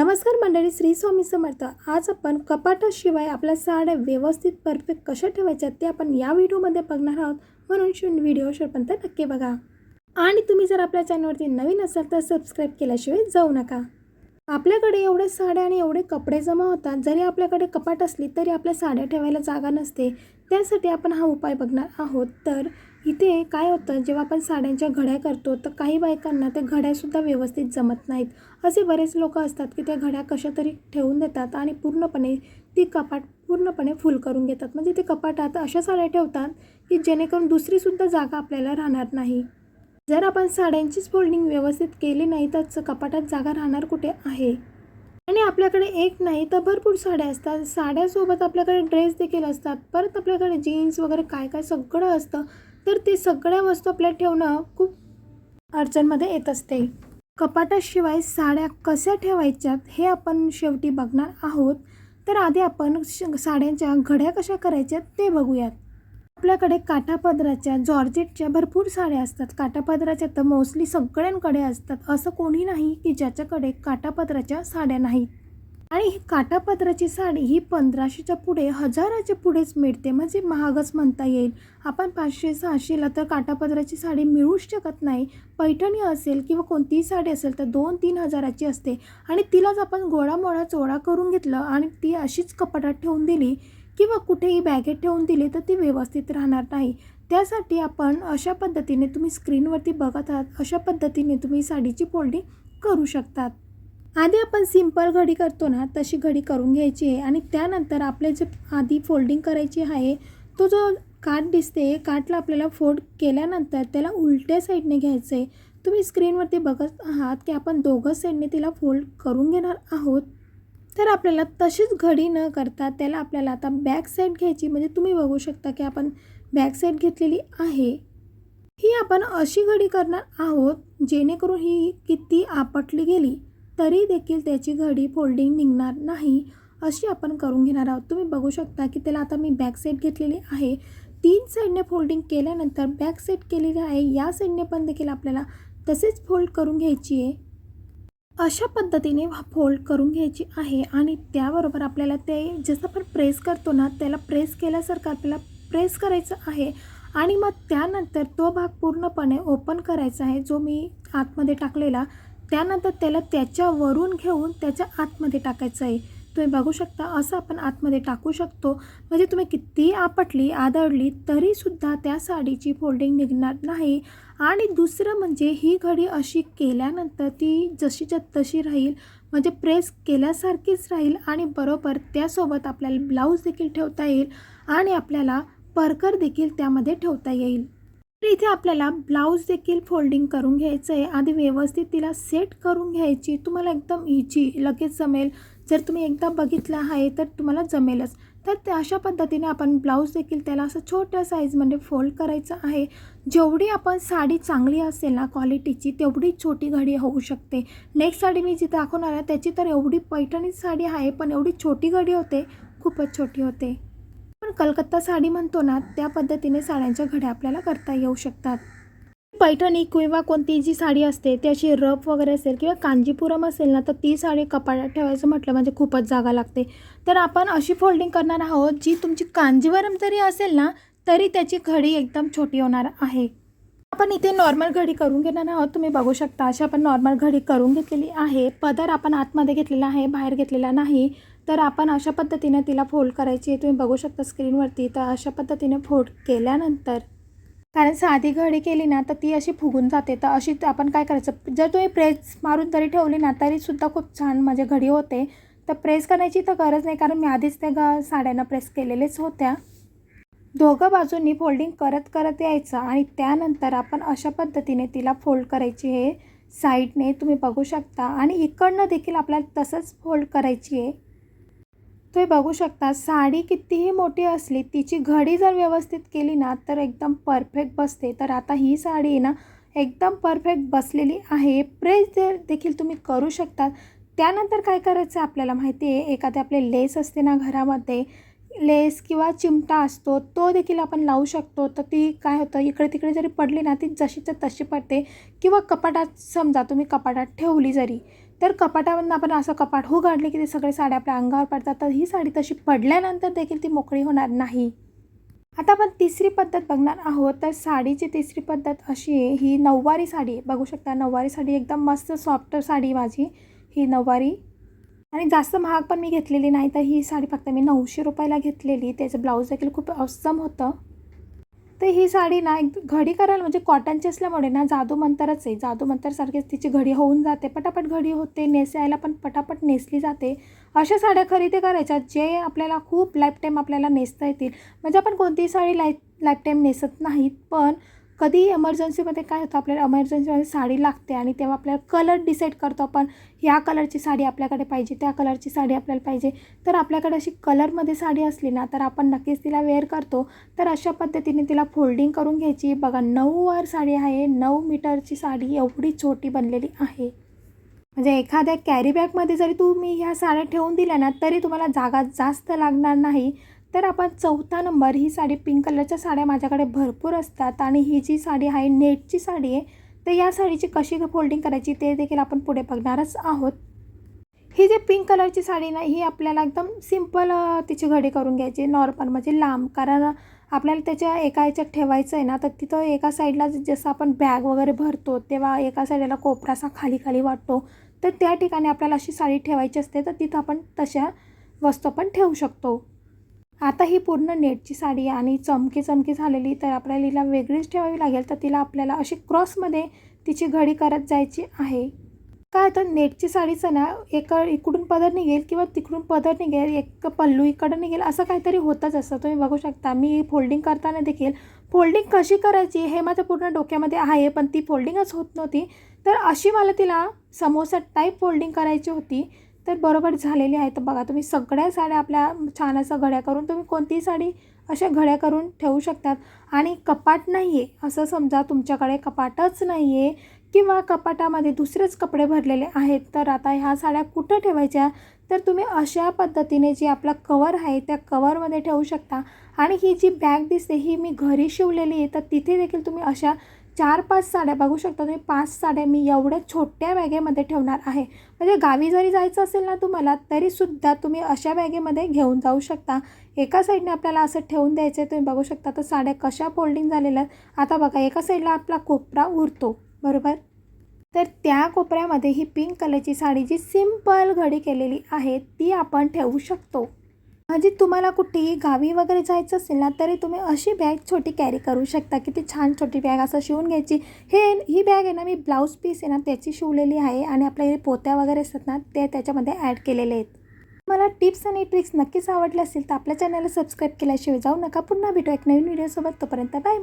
नमस्कार मंडळी श्री स्वामी समर्थ. आज आपण कपाटाशिवाय आपल्या साड्या व्यवस्थित परफेक्ट कशा ठेवायच्या ते आपण या व्हिडिओमध्ये बघणार आहोत. म्हणून शून व्हिडिओ शेवटपर्यंत नक्की बघा. आणि तुम्ही जर आपल्या चॅनलवरती नवीन असाल तर सबस्क्राईब केल्याशिवाय जाऊ नका. आपल्याकडे एवढे साड्या आणि एवढे कपडे जमा होतात जरी आपल्याकडे कपाट असली तरी आपल्या साड्या ठेवायला जागा नसते. त्यासाठी आपण हा उपाय बघणार आहोत. तर इथे काय होतं जेव्हा आपण साड्यांच्या घड्या करतो तर काही बायकांना त्या घड्यासुद्धा व्यवस्थित जमत नाहीत. असे बरेच लोक असतात की त्या घड्या कशा तरी ठेवून देतात आणि पूर्णपणे ती कपाट पूर्णपणे फुल करून घेतात. म्हणजे ते कपाटात अशा साड्या ठेवतात की जेणेकरून दुसरीसुद्धा जागा आपल्याला राहणार नाही. जर आपण साड्यांचीच फोल्डिंग व्यवस्थित केली नाही तर कपाटात जागा राहणार कुठे आहे? आणि आपल्याकडे एक नाही तर भरपूर साड्या असतात. साड्यासोबत आपल्याकडे ड्रेस देखील असतात. परत आपल्याकडे जीन्स वगैरे काय काय सगळं असतं. तर ते सगळ्या वस्तू आपल्याला ठेवणं खूप अडचणमध्ये येत असते. कपाटाशिवाय साड्या कशा ठेवायच्यात हे आपण शेवटी बघणार आहोत. तर आधी आपण श साड्यांच्या घड्या कशा करायच्यात ते बघूयात. आपल्याकडे काठापदराच्या जॉर्जेटच्या भरपूर साड्या असतात. काठापदराच्या तर मोस्टली सगळ्यांकडे असतात. असं कोणी नाही की ज्याच्याकडे काठापदराच्या साड्या नाहीत. आणि ही काठापदराची साडी ही पंधराशेच्या पुढे हजाराच्या पुढेच मिळते. म्हणजे महागच म्हणता येईल. आपण पाचशे सहाशेला तर काटापत्राची साडी मिळूच शकत नाही. पैठणी असेल किंवा कोणतीही साडी असेल तर दोन तीन हजाराची असते. आणि तिलाच आपण गोळामोळा चोळा करून घेतलं आणि ती अशीच कपाटात ठेवून दिली किंवा कुठेही बॅगेत ठेवून दिली तर ती व्यवस्थित राहणार नाही. त्यासाठी आपण अशा पद्धतीने तुम्ही स्क्रीनवरती बघत आहात अशा पद्धतीने तुम्ही साडीची फोल्डिंग करू शकतात. आधी आपण सिंपल घडी करतो ना तशी घडी करून घ्यायची आहे आणि त्यानंतर आपले जे आधी फोल्डिंग करायची आहे तो जो काठ दिसते काठला आपल्याला फोल्ड केल्यानंतर त्याला उलट्या साईडने घ्यायचं आहे. तुम्ही स्क्रीनवरती बघत आहात की आपण दोघं साईडने तिला फोल्ड करून घेणार आहोत. तर आपल्याला तशीच घडी न करता त्याला आपल्याला आता बॅक साईड घ्यायची म्हणजे तुम्ही बघू शकता की आपण बॅक साईड घेतलेली आहे. ही आपण अशी घडी करणार आहोत जेणेकरून ही किती आपटली गेली. तरी देखील त्याची घडी फोल्डिंग निघणार नाही अशी आपण करून घेणार आहोत. तुम्ही बघू शकता की त्याला आता मी बॅक साईड घेतलेली आहे. तीन साईडने फोल्डिंग केल्यानंतर बॅक साईड केलेली आहे. या साईडने पण देखील आपल्याला तसेच फोल्ड करून घ्यायची आहे. अशा पद्धतीने फोल्ड करून घ्यायची आहे आणि त्याबरोबर आपल्याला ते जसं आपण प्रेस करतो ना त्याला प्रेस केल्यासारखं आपल्याला प्रेस करायचं आहे आणि मग त्यानंतर तो भाग पूर्णपणे ओपन करायचा आहे जो मी आतमध्ये टाकलेला. त्यानंतर त्याला त्याच्यावरून घेऊन त्याच्या आतमध्ये टाकायचं आहे. तुम्ही बघू शकता असं आपण आतमध्ये टाकू शकतो. म्हणजे तुम्ही किती आपटली आदळली तरीसुद्धा त्या साडीची फोल्डिंग निघणार नाही. आणि दुसरं म्हणजे ही घडी अशी केल्यानंतर ती जशीच्या तशी राहील. म्हणजे प्रेस केल्यासारखीच राहील आणि बरोबर त्यासोबत आपल्याला ब्लाऊज देखील ठेवता येईल आणि आपल्याला परकर देखील त्यामध्ये ठेवता येईल. तर इथे आपल्याला ब्लाऊज देखील फोल्डिंग करून घ्यायचं आहे आधी व्यवस्थित तिला सेट करून घ्यायची. तुम्हाला एकदम इझी लगेच जमेल. जर तुम्ही एकदा बघितलं आहे तर तुम्हाला जमेलच. तर त्या अशा पद्धतीने आपण ब्लाऊज देखील त्याला असं छोट्या साईजमध्ये फोल्ड करायचं आहे. जेवढी आपण साडी चांगली असेल ना क्वालिटीची तेवढी छोटी घडी होऊ शकते. नेक्स्ट साडी मी जी दाखवणार आहे त्याची तर एवढी पैठणी साडी आहे पण एवढी छोटी घडी होते खूपच छोटी होते. आपण कलकत्ता साडी म्हणतो ना त्या पद्धतीने साड्यांच्या घड्या आपल्याला करता येऊ शकतात. पैठणी किंवा कोणती जी साडी असते ती अशी रफ वगैरे असेल किंवा कांजीपुरम असेल ना तर ती साडी कपाटात ठेवायचं म्हटलं म्हणजे खूपच जागा लागते. तर आपण अशी फोल्डिंग करणार आहोत जी तुमची कांजीवरम जरी असेल ना तरी त्याची घडी एकदम छोटी होणार आहे. आपण इथे नॉर्मल घडी करून घेणार आहोत तुम्ही बघू शकता. अशी आपण नॉर्मल घडी करून घेतलेली आहे. पदर आपण आतमध्ये घेतलेला आहे बाहेर घेतलेला नाही. तर आपण अशा पद्धतीने तिला फोल्ड करायची तुम्ही बघू शकता स्क्रीनवरती तर अशा पद्धतीने फोल्ड केल्यानंतर कारण साधी घडी केली ना तर ती अशी फुगून जाते. तर अशी आपण काय करायचं? जर तुम्ही प्रेस मारून जरी ठेवली ना तरीसुद्धा खूप छान माझ्या घडी होते. तर प्रेस करायची तर गरज नाही कारण मी आधीच त्या ग साड्यांना प्रेस केलेलेच होत्या. दोघं बाजूंनी फोल्डिंग करत करत यायचं आणि त्यानंतर आपण अशा पद्धतीने तिला फोल्ड करायची आहे. साईडने तुम्ही बघू शकता. आणि इकडनं देखील आपल्याला तसंच फोल्ड करायची आहे. तुम्ही बघू शकता साडी कितीही मोठी असली तिची घडी जर व्यवस्थित केली ना तर एकदम परफेक्ट बसते. तर आता ही साडी आहे ना एकदम परफेक्ट बसलेली आहे. प्रेस जर देखील तुम्ही करू शकता त्यानंतर काय करायचं आपल्याला माहिती आहे? एखादे आपले लेस असते ना घरामध्ये लेस किंवा चिमटा असतो तो देखील आपण लावू शकतो. तर ती काय होतं इकडे तिकडे जरी पडली ना ती जशीच्या तशी पडते. किंवा कपाटात समजा तुम्ही कपाटात ठेवली जरी तर कपाटामधून आपण असं कपाट हो काढले की ते सगळे साड्या आपल्या अंगावर पडतात तर ही साडी तशी पडल्यानंतर देखील ती मोकळी होणार नाही. आता आपण तिसरी पद्धत बघणार आहोत. तर साडीची तिसरी पद्धत अशी आहे ही नऊवारी साडी बघू शकता नऊवारी साडी एकदम मस्त सॉफ्ट साडी माझी ही नऊवारी. आणि जास्त महाग पण मी घेतलेली नाही तर ही साडी फक्त मी नऊशे रुपयाला घेतलेली. त्याचं ब्लाऊज देखील खूप अवसम होतं. तर ही साडी ना एक घडी करायला म्हणजे कॉटनची असल्यामुळे ना जादू मंतरच आहे. जादू मंतरसारखीच तिची घडी होऊन जाते. पटापट घडी होते नेसायला पण पटापट नेसली जाते. अशा साड्या खरेदी करायच्या जे आपल्याला खूप लाईफ टाईम आपल्याला नेसता येतील. म्हणजे आपण कोणतीही साडी लाईफ लाईफ टाईम नेसत नाहीत पण कधी एमर्जन्सीमध्ये काय होतं आपल्याला एमर्जन्सीमध्ये साडी लागते आणि तेव्हा आपल्याला कलर डिसाईड करतो आपण ह्या कलरची साडी आपल्याकडे पाहिजे त्या कलरची साडी आपल्याला पाहिजे. तर आपल्याकडे अशी कलरमध्ये साडी असली ना तर आपण नक्कीच तिला वेअर करतो. तर अशा पद्धतीने तिला फोल्डिंग करून घ्यायची. बघा नऊ वर साडी आहे नऊ मीटरची साडी एवढी छोटी बनलेली आहे. म्हणजे एखाद्या कॅरी बॅगमध्ये जरी तुम्ही ह्या साड्या ठेवून दिल्या ना तरी तुम्हाला जागा जास्त लागणार नाही. तर आपण चौथा नंबर ही साडी पिंक कलरच्या साड्या माझ्याकडे भरपूर असतात आणि ही जी साडी आहे नेटची साडी आहे तर या साडीची कशी फोल्डिंग करायची ते देखील आपण पुढे बघणारच आहोत. ही जी पिंक कलरची साडी ना ही आपल्याला एकदम सिंपल तिची घडी करून घ्यायची नॉर्मल म्हणजे लांब. कारण आपल्याला त्याच्या एका याच्यात ठेवायचं आहे ना तर तिथं एका साईडला जसं आपण बॅग वगैरे भरतो तेव्हा एका साईडला कोपरासा खाली खाली वाटतो. तर त्या ठिकाणी आपल्याला अशी साडी ठेवायची असते तर तिथं आपण तशा वस्तू आपण ठेवू शकतो. आता ही पूर्ण नेटची साडी आणि चमकी चमकी झालेली तर आपल्याला हिला वेगळीच ठेवावी लागेल तर तिला आपल्याला अशी क्रॉसमध्ये तिची घडी करत जायची आहे. काय तर नेटची साडीचं ना एक इकडून पदर निघेल किंवा तिकडून पदर निघेल एक पल्लू इकडं निघेल असं काहीतरी होतंच असतं. तुम्ही बघू शकता मी फोल्डिंग करताना देखील फोल्डिंग कशी करायची हे माझ्या पूर्ण डोक्यामध्ये आहे पण ती फोल्डिंगच होत नव्हती. तर अशी मला तिला समोसा टाईप फोल्डिंग करायची होती. तर बरोबर झालेली आहे. तर बघा तुम्ही सगळ्या साड्या आपल्या छान असं घड्या करून तुम्ही कोणतीही साडी अशा घड्या करून ठेवू शकतात. आणि कपाट नाही आहे असं समजा तुमच्याकडे कपाटच नाही आहे किंवा कपाटामध्ये दुसरेच कपडे भरलेले आहेत तर आता ह्या साड्या कुठं ठेवायच्या? तर तुम्ही अशा पद्धतीने जी आपला कवर आहे त्या कवरमध्ये ठेवू शकता. आणि ही जी बॅग दिसते ही मी घरी शिवलेली आहे तर तिथे देखील तुम्ही अशा चार पाच साड्या बघू शकता तुम्ही पाच साड्या मी एवढ्या छोट्या बॅगेमध्ये ठेवणार आहे. म्हणजे गावी जरी जायचं असेल ना तुम्हाला तरीसुद्धा तुम्ही अशा बॅगेमध्ये घेऊन जाऊ शकता. एका साईडने आपल्याला असं ठेवून द्यायचं आहे तुम्ही बघू शकता तर साड्या कशा फोल्डिंग झालेल्या आहेत. आता बघा एका साईडला आपला कोपरा उरतो बरोबर? तर त्या कोपऱ्यामध्ये ही पिंक कलरची साडी जी सिंपल घडी केलेली आहे ती आपण ठेवू शकतो. म्हणजे तुम्हाला कुठेही गावी वगैरे जायचं असेल ना तरी तुम्ही अशी बॅग छोटी कॅरी करू शकता. किती छान छोटी बॅग असं शिवून घ्यायची. हे ही बॅग आहे ना मी ब्लाऊज पीस आहे ना त्याची शिवलेली आहे आणि आपल्या इथे पोत्या वगैरे असतात ना ते त्याच्यामध्ये ॲड केलेले आहेत. मला टिप्स आणि ट्रिक्स नक्कीच आवडले असतील तर आपल्या चॅनलला सबस्क्राईब केल्याशिवाय जाऊ नका. पुन्हा भेटू एक नवीन व्हिडिओसोबत तोपर्यंत बाय बाय